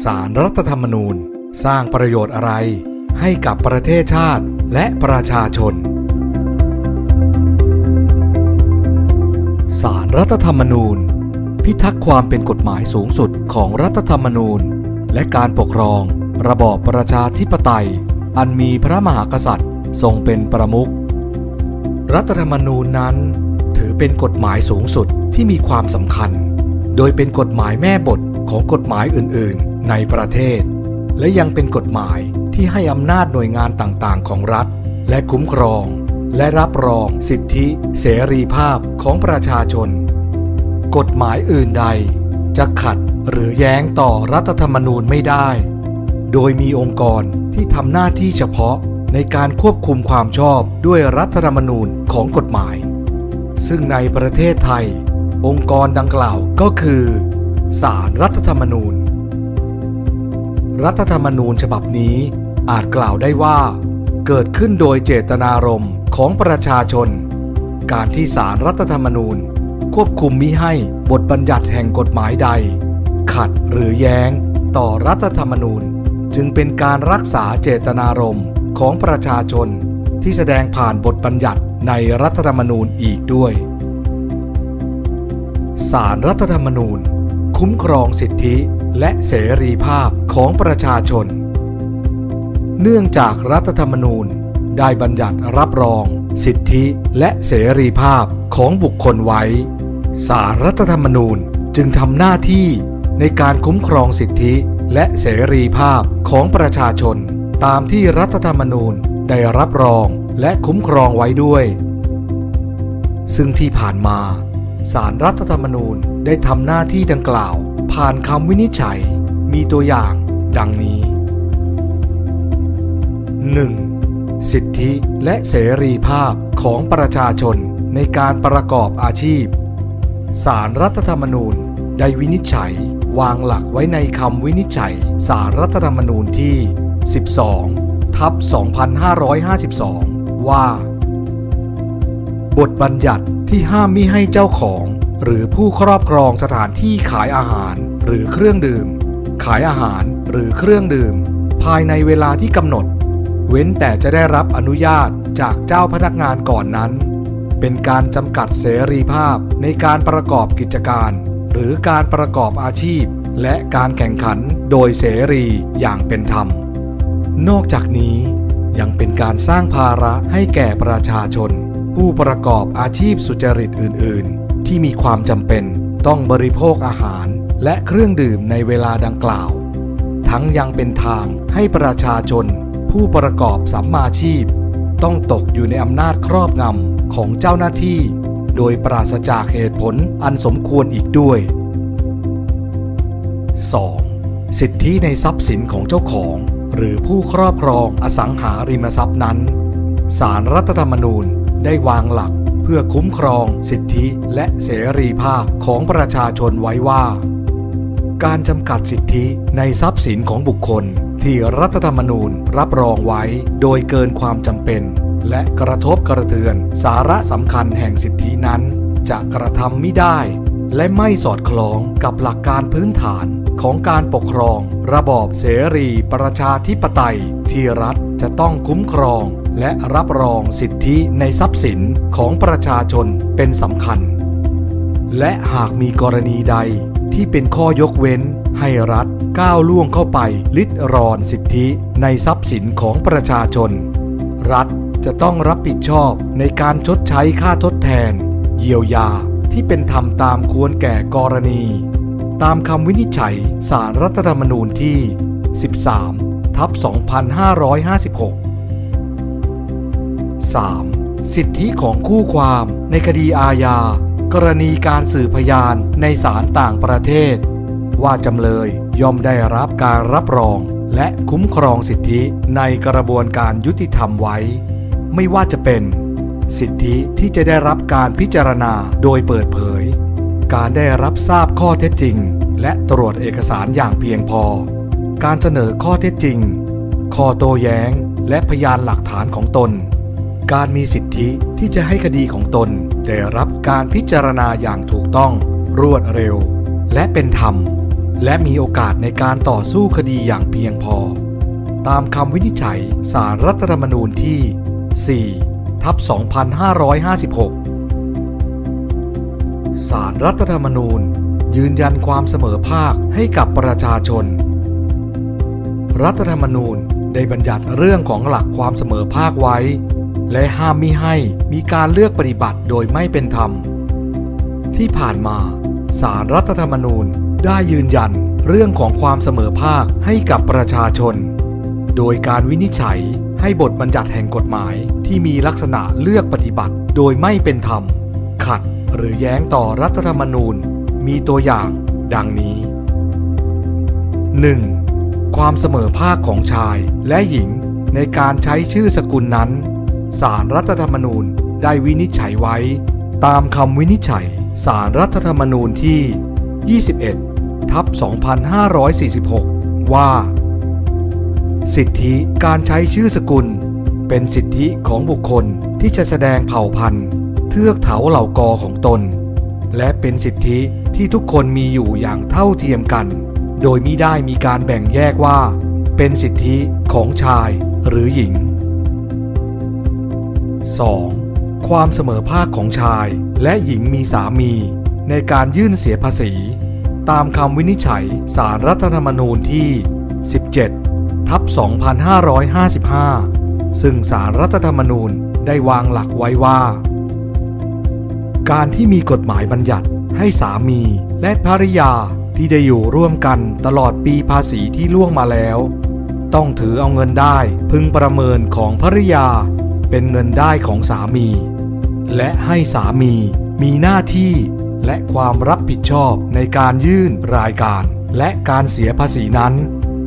สารรัฐธรรมนูญ สร้างประโยชน์อะไรให้กับประเทศชาติและประชาชน สารรัฐธรรมนูญ พิทักษ์ความเป็นกฎหมายสูงสุดของรัฐธรรมนูญ และการปกครองระบอบประชาธิปไตย อันมีพระมหากษัตริย์ทรงเป็นประมุข รัฐธรรมนูญนั้น ถือเป็นกฎหมายสูงสุดที่มีความสำคัญ โดยเป็นกฎหมายแม่บทของกฎหมายอื่นๆ ในประเทศ และยังเป็นกฎหมายที่ให้อำนาจหน่วยงานต่างๆ ของรัฐ และคุ้มครอง และรับรองสิทธิ เสรีภาพของประชาชน กฎหมายอื่นใด จะขัดหรือแย้งต่อรัฐธรรมนูญไม่ได้ โดยมีองค์กรที่ทำหน้าที่เฉพาะในการควบคุมความชอบด้วยรัฐธรรมนูญของกฎหมาย ซึ่งในประเทศไทย องค์กรดังกล่าวก็คือ ศาลรรัฐธรรมนูญ รัฐธรรมนูญฉบับนี้ อาจกล่าวได้ว่า เกิดขึ้นโดยเจตนารมณ์ของประชาชน การที่ศารรัฐธรรมนูญ ควบคุมมิให้บทบัญญัติแห่งกฎหมายใด ขัดหรือแย้งต่อรัฐธรรมนูญ จึงเป็นการรักษาเจตนารมณ์ของประชาชนที่แสดงผ่านบทบัญญัติในรัฐธรรมนูญอีกด้วยสารรัฐธรรมนูญ คุ้มครองสิทธิ และเสรีภาพของประชาชน เนื่องจากรัฐธรรมนูญได้บัญญัติรับรอง สิทธิและเสรีภาพของบุคคลไว้ สารรัฐธรรมนูญจึงทำหน้าที่ในการคุ้มครองสิทธิและเสรีภาพของประชาชน ตามที่รัฐธรรมนูญได้รับรองและคุ้มครองไว้ด้วย ซึ่งที่ผ่านมา สารรัฐธรรมนูญได้ทำหน้าที่ดังกล่าว ผ่านคำวินิจฉัย มีตัวอย่างดังนี้ 1. สิทธิและเสรีภาพของประชาชนในการประกอบอาชีพ สารรัฐธรรมนูญได้วินิจฉัย วางหลักไว้ในคำวินิจฉัย สารรัฐธรรมนูญที่ 12 ทับ 2552 ว่า บทบัญญัติ ที่ห้ามมิให้เจ้าของ หรือผู้ครอบครองสถานที่ขายอาหาร หรือเครื่องดื่ม ขายอาหารหรือเครื่องดื่ม ภายในเวลาที่กำหนด เว้นแต่จะได้รับอนุญาตจากเจ้าพนักงานก่อนนั้น เป็นการจำกัดเสรีภาพในการประกอบกิจการ หรือการประกอบอาชีพ และการแข่งขันโดยเสรีอย่างเป็นธรรม นอกจากนี้ยังเป็นการสร้างภาระให้แก่ประชาชน ผู้ประกอบอาชีพสุจริตอื่น ๆ ที่มีความจำเป็นต้องบริโภคอาหารและเครื่องดื่มในเวลาดังกล่าว ทั้งยังเป็นทางให้ประชาชน ผู้ประกอบสัมมาชีพ ต้องตกอยู่ในอำนาจครอบงำของเจ้าหน้าที่ โดยปราศจากเหตุผลอันสมควรอีกด้วย 2. สิทธิในทรัพย์สินของเจ้าของ หรือผู้ครอบครองอสังหาริมทรัพย์นั้น สารรัฐธรรมนูญ ได้วางหลักเพื่อคุ้มครองสิทธิและเสรีภาพของประชาชนไว้ว่า การจำกัดสิทธิในทรัพย์สินของบุคคล ที่รัฐธรรมนูญรับรองไว้โดยเกินความจำเป็น และกระทบกระเทือนสาระสำคัญแห่งสิทธินั้น จะกระทำไม่ได้ และไม่สอดคล้องกับหลักการพื้นฐานของการปกครอง ระบอบเสรีประชาธิปไตยที่รัฐจะต้องคุ้มครอง และรับรองสิทธิในทรัพย์สินของประชาชนเป็นสำคัญ และหากมีกรณีใดที่เป็นข้อยกเว้นให้รัฐก้าวล่วงเข้าไปลิดรอนสิทธิในทรัพย์สินของประชาชน รัฐจะต้องรับผิดชอบในการชดใช้ค่าทดแทน เยียวยาที่เป็นธรรมตามควรแก่กรณี ตามคำวินิจฉัยสารรัฐธรรมนูญที่ 13 ทับ 2556 3. สิทธิของคู่ความในคดีอาญา กรณีการสืบพยานในศาลต่างประเทศ ว่าจำเลยย่อมได้รับการรับรอง และคุ้มครองสิทธิในกระบวนการยุติธรรมไว้ ไม่ว่าจะเป็น สิทธิที่จะได้รับการพิจารณาโดยเปิดเผย การได้รับทราบข้อเท็จจริง และตรวจเอกสารอย่างเพียงพอ การเสนอข้อเท็จจริง ข้อโต้แย้ง และพยานหลักฐานของตน การมีสิทธิที่จะให้คดีของตนได้รับการพิจารณาอย่างถูกต้อง รวดเร็ว และเป็นธรรม และมีโอกาสในการต่อสู้คดีอย่างเพียงพอ ตามคำวินิจฉัยสารรัฐธรรมนูญที่ 4 ทับ 2556 สารรัฐธรรมนูญ ยืนยันความเสมอภาคให้กับประชาชน รัฐธรรมนูญได้บัญญัติเรื่องของหลักความเสมอภาคไว้ และห้ามมิให้มีการเลือกปฏิบัติโดยไม่เป็นธรรม ที่ผ่านมาสารรัฐธรรมนูญได้ยืนยันเรื่องของความเสมอภาคให้กับประชาชน โดยการวินิจฉัยให้บทบัญญัติแห่งกฎหมายที่มีลักษณะเลือกปฏิบัติโดยไม่เป็นธรรม ขัดหรือแย้งต่อรัฐธรรมนูญ มีตัวอย่างดังนี้ 1. ความเสมอภาคของชายและหญิงในการใช้ชื่อสกุลนั้น สารรัฐธรรมนูญได้วินิจฉัยไว้ ตามคำวินิจฉัยสารรัฐธรรมนูญที่ 21 ทับ 2546 ว่า สิทธิการใช้ชื่อสกุล เป็นสิทธิของบุคคลที่จะแสดงเผ่าพันธุ์ เทือกเถาเหล่ากอของตน และเป็นสิทธิที่ทุกคนมีอยู่อย่างเท่าเทียมกัน โดยมิได้มีการแบ่งแยกว่า เป็นสิทธิของชายหรือหญิง 2. ความเสมอภาคของชายและหญิงมีสามี ในการยื่นเสียภาษี ตามคำวินิจฉัยสารรัฐธรรมนูญที่ 17 ทับ 2555 ซึ่งสารรัฐธรรมนูญได้วางหลักไว้ว่า การที่มีกฎหมายบัญญัติให้สามีและภริยาที่ได้อยู่ร่วมกันตลอดปีภาษีที่ล่วงมาแล้ว ต้องถือเอาเงินได้พึงประเมินของภริยา เป็นเงินได้ของสามี และให้สามีมีหน้าที่และความรับผิดชอบในการยื่นรายการ และการเสียภาษีนั้น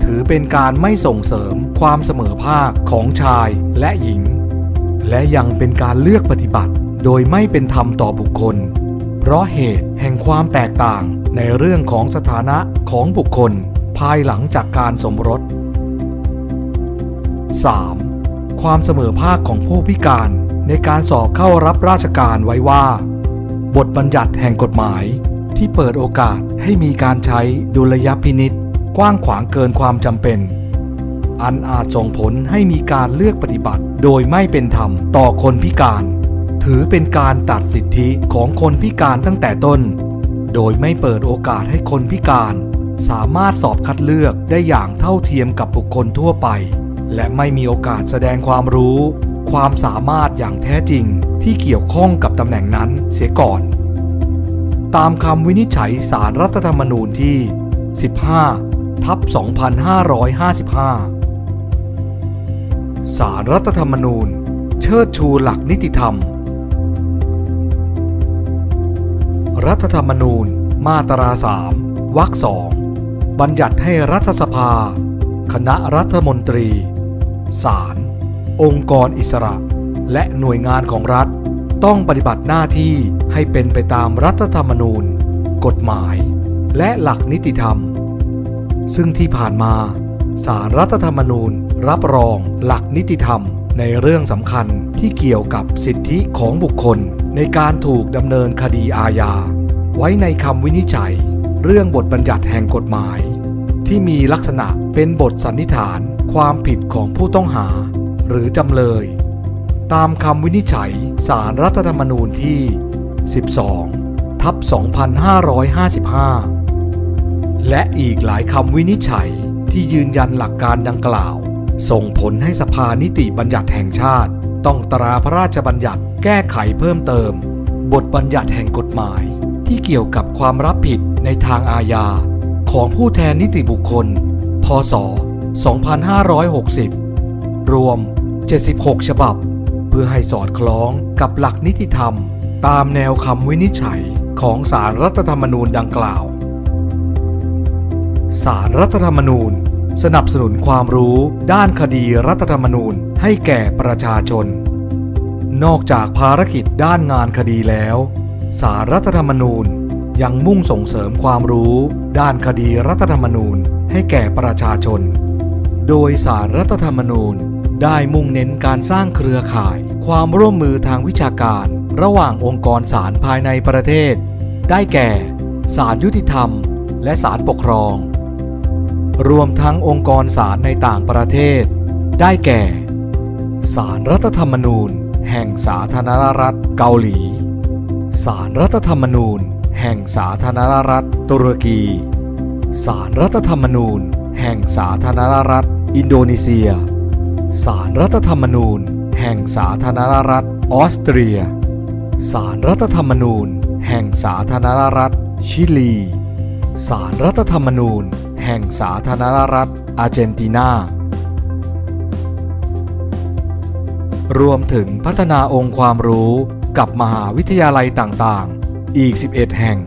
ถือเป็นการไม่ส่งเสริมความเสมอภาคของชายและหญิง และยังเป็นการเลือกปฏิบัติ โดยไม่เป็นธรรมต่อบุคคล เพราะเหตุแห่งความแตกต่างในเรื่องของสถานะของบุคคลภายหลังจากการสมรส 3. ความเสมอภาคของผู้พิการในการสอบเข้ารับราชการไว้ว่า บทบัญญัติแห่งกฎหมายที่เปิดโอกาสให้มีการใช้ดุลยพินิษกว้างขวางเกินความจำเป็น อันอาจส่งผลให้มีการเลือกปฏิบัติโดยไม่เป็นธรรมต่อคนพิการ ถือเป็นการตัดสิทธิของคนพิการตั้งแต่ต้น โดยไม่เปิดโอกาสให้คนพิการ สามารถสอบคัดเลือกได้อย่างเท่าเทียมกับบุคคลทั่วไป และไม่มีโอกาสแสดงความรู้ ความสามารถอย่างแท้จริงที่เกี่ยวข้องกับตำแหน่งนั้นเสียก่อน ตามคำวินิจฉัยสารรัฐธรรมนูญที่ 15 ทับ 2555 สารรัฐธรรมนูญ เชิดชูหลักนิติธรรม รัฐธรรมนูญ มาตราสามวรรคสองบัญญัติให้รัฐสภา คณะรัฐมนตรี ศาล องค์กรอิสระ และหน่วยงานของรัฐ ต้องปฏิบัติหน้าที่ให้เป็นไปตามรัฐธรรมนูญ กฎหมาย และหลักนิติธรรม ซึ่งที่ผ่านมาสารรัฐธรรมนูญรับรองหลักนิติธรรมในเรื่องสำคัญที่เกี่ยวกับสิทธิของบุคคลในการถูกดำเนินคดีอาญา ไว้ในคำวินิจฉัย เรื่องบทบัญญัติแห่งกฎหมาย ที่มีลักษณะเป็นบทสันนิษฐานความผิดของผู้ต้องหา หรือจำเลย ตามคำวินิจฉัยสารรัฐธรรมนูญที่ 12 ทับ 2555 และอีกหลายคำวินิจฉัยที่ยืนยันหลักการดังกล่าว ส่งผลให้สภานิติบัญญัติแห่งชาติ ต้องตราพระราชบัญญัติแก้ไขเพิ่มเติม บทบัญญัติแห่งกฎหมาย ที่เกี่ยวกับความรับผิดในทางอาญา ของผู้แทนนิติบุคคล พศ 2560 รวม 76 ฉบับ เพื่อให้สอดคล้องกับหลักนิติธรรม ตามแนวคำวินิจฉัยของสารรัฐธรรมนูญดังกล่าว สารรัฐธรรมนูญ สนับสนุนความรู้ด้านคดีรัฐธรรมนูญให้แก่ประชาชน นอกจากภารกิจด้านงานคดีแล้ว สารรัฐธรรมนูญ ยังมุ่งส่งเสริมความรู้ ด้านคดีรัฐธรรมนูญให้แก่ประชาชน โดยสารรัฐธรรมนูญได้มุ่งเน้นการสร้างเครือข่าย ความร่วมมือทางวิชาการ ระหว่างองค์กรศาลภายในประเทศ ได้แก่ศาลยุติธรรม และศาลปกครอง รวมทั้งองค์กรศาลในต่างประเทศ ได้แก่ศาลรัฐธรรมนูญ แห่งสาธารณรัฐเกาหลีศาลรัฐธรรมนูญ แห่งสาธารณรัฐตุรกี ศาลรัฐธรรมนูญ แห่งสาธารณรัฐ อินโดนีเซีย ศาลรัฐธรรมนูญ แห่งสาธารณรัฐออสเตรีย ศาลรัฐธรรมนูญ แห่งสาธารณรัฐ ชิลี ศาลรัฐธรรมนูญ แห่งสาธารณรัฐอาร์เจนตินารวมถึงพัฒนาองค์ความรู้กับมหาวิทยาลัยต่างๆ อีก 11 แห่ง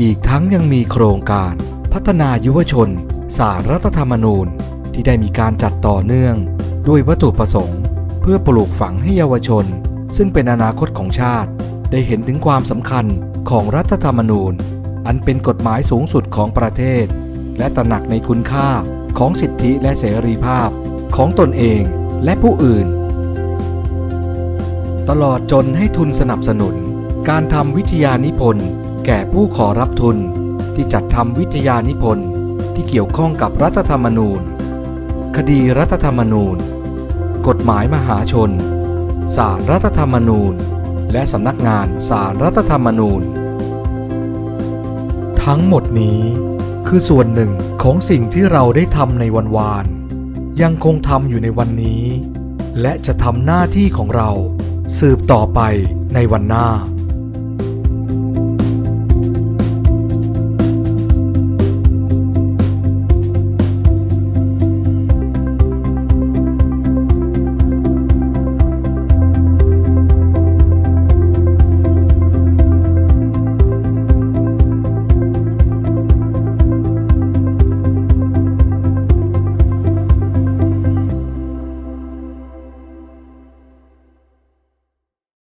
อีกทั้งยังมีโครงการพัฒนายุวชนสารรัฐธรรมนูญที่ได้มีการจัดต่อเนื่อง ด้วยวัตถุประสงค์ เพื่อปลูกฝังให้เยาวชน ซึ่งเป็นอนาคตของชาติ ได้เห็นถึงความสำคัญของรัฐธรรมนูญ อันเป็นกฎหมายสูงสุดของประเทศ และตระหนักในคุณค่าของสิทธิและเสรีภาพของตนเองและผู้อื่น ตลอดจนให้ทุนสนับสนุน การทำวิทยานิพนธ์แก่ผู้ขอรับทุน ที่จัดทำวิทยานิพนธ์ที่เกี่ยวข้องกับรัฐธรรมนูญ คดีรัฐธรรมนูญ กฎหมายมหาชนศาลรัฐธรรมนูญ และสำนักงานศาลรัฐธรรมนูญ ทั้งหมดนี้คือส่วนหนึ่งของสิ่งที่เราได้ทำในวันวาน ยังคงทำอยู่ในวันนี้ และจะทำหน้าที่ของเราสืบต่อไปในวันหน้า